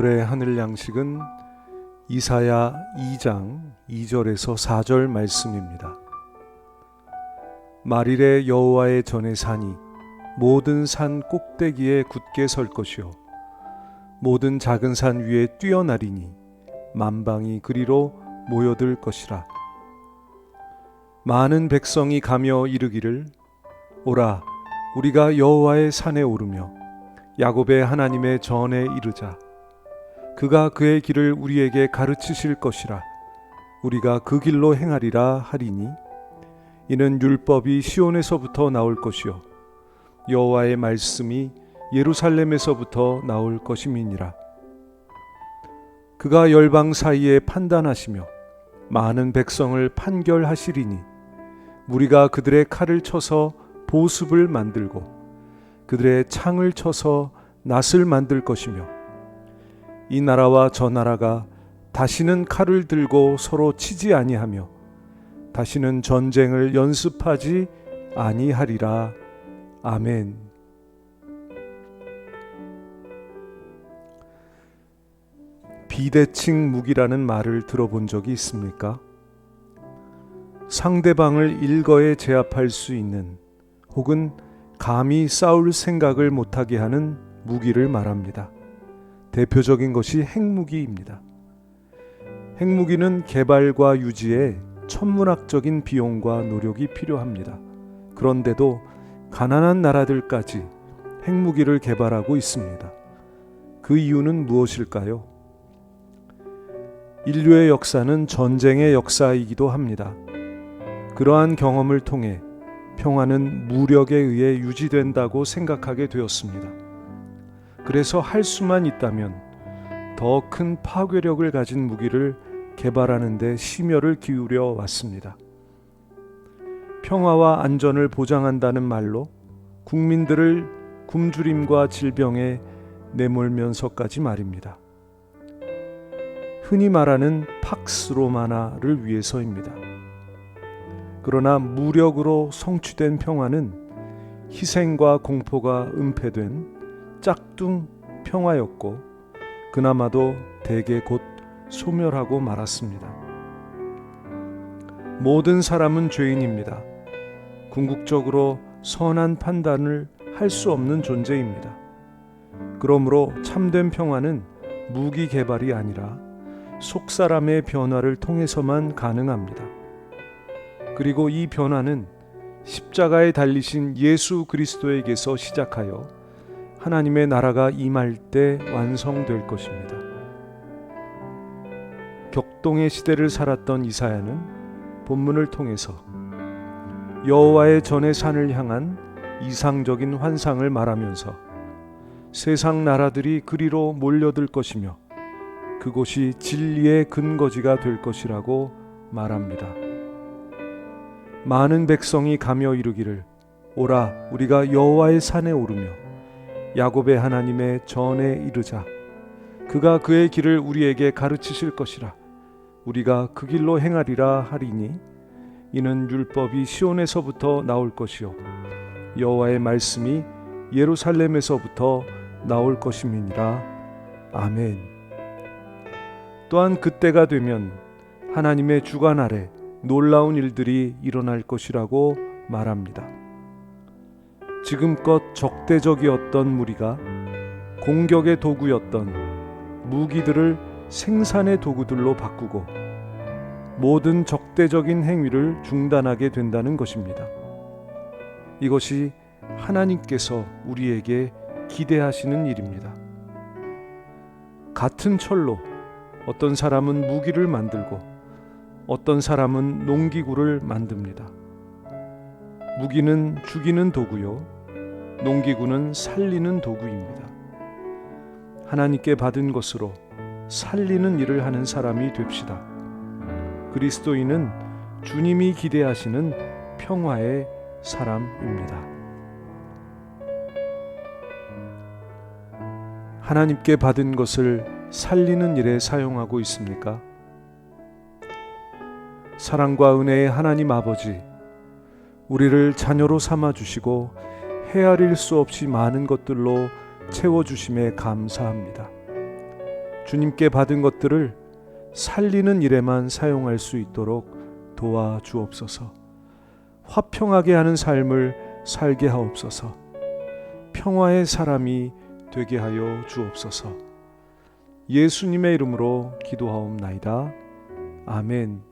오늘의 하늘 양식은 이사야 2장 2절에서 4절 말씀입니다. 말일에 여호와의 전에 산이 모든 산 꼭대기에 굳게 설 것이요 모든 작은 산 위에 뛰어나리니 만방이 그리로 모여들 것이라 많은 백성이 가며 이르기를 오라 우리가 여호와의 산에 오르며 야곱의 하나님의 전에 이르자 그가 그의 길을 우리에게 가르치실 것이라. 우리가 그 길로 행하리라 하리니. 이는 율법이 시온에서부터 나올 것이요. 여호와의 말씀이 예루살렘에서부터 나올 것임이니라. 그가 열방 사이에 판단하시며 많은 백성을 판결하시리니 무리가 그들의 칼을 쳐서 보습을 만들고 그들의 창을 쳐서 낫을 만들 것이며 이 나라와 저 나라가 다시는 칼을 들고 서로 치지 아니하며 다시는 전쟁을 연습하지 아니하리라 아멘. 비대칭 무기라는 말을 들어본 적이 있습니까? 상대방을 일거에 제압할 수 있는 혹은 감히 싸울 생각을 못하게 하는 무기를 말합니다. 대표적인 것이 핵무기입니다. 핵무기는 개발과 유지에 천문학적인 비용과 노력이 필요합니다. 그런데도 가난한 나라들까지 핵무기를 개발하고 있습니다. 그 이유는 무엇일까요? 인류의 역사는 전쟁의 역사이기도 합니다. 그러한 경험을 통해 평화는 무력에 의해 유지된다고 생각하게 되었습니다. 그래서 할 수만 있다면 더 큰 파괴력을 가진 무기를 개발하는 데 심혈을 기울여 왔습니다. 평화와 안전을 보장한다는 말로 국민들을 굶주림과 질병에 내몰면서까지 말입니다. 흔히 말하는 팍스 로마나를 위해서입니다. 그러나 무력으로 성취된 평화는 희생과 공포가 은폐된 짝퉁 평화였고 그나마도 대개 곧 소멸하고 말았습니다. 모든 사람은 죄인입니다. 궁극적으로 선한 판단을 할 수 없는 존재입니다. 그러므로 참된 평화는 무기 개발이 아니라 속 사람의 변화를 통해서만 가능합니다. 그리고 이 변화는 십자가에 달리신 예수 그리스도에게서 시작하여 하나님의 나라가 임할 때 완성될 것입니다. 격동의 시대를 살았던 이사야는 본문을 통해서 여호와의 전의 산을 향한 이상적인 환상을 말하면서 세상 나라들이 그리로 몰려들 것이며 그곳이 진리의 근거지가 될 것이라고 말합니다. 많은 백성이 가며 이르기를 오라 우리가 여호와의 산에 오르며 야곱의 하나님의 전에 이르자 그가 그의 길을 우리에게 가르치실 것이라 우리가 그 길로 행하리라 하리니 이는 율법이 시온에서부터 나올 것이요 여호와의 말씀이 예루살렘에서부터 나올 것임이니라 아멘. 또한 그때가 되면 하나님의 주관 아래 놀라운 일들이 일어날 것이라고 말합니다. 지금껏 적대적이었던 무리가 공격의 도구였던 무기들을 생산의 도구들로 바꾸고 모든 적대적인 행위를 중단하게 된다는 것입니다. 이것이 하나님께서 우리에게 기대하시는 일입니다. 같은 철로 어떤 사람은 무기를 만들고 어떤 사람은 농기구를 만듭니다. 무기는 죽이는 도구요, 농기구는 살리는 도구입니다. 하나님께 받은 것으로 살리는 일을 하는 사람이 됩시다. 그리스도인은 주님이 기대하시는 평화의 사람입니다. 하나님께 받은 것을 살리는 일에 사용하고 있습니까? 사랑과 은혜의 하나님 아버지, 우리를 자녀로 삼아 주시고 헤아릴 수 없이 많은 것들로 채워 주심에 감사합니다. 주님께 받은 것들을 살리는 일에만 사용할 수 있도록 도와 주옵소서. 화평하게 하는 삶을 살게 하옵소서. 평화의 사람이 되게 하여 주옵소서. 예수님의 이름으로 기도하옵나이다. 아멘.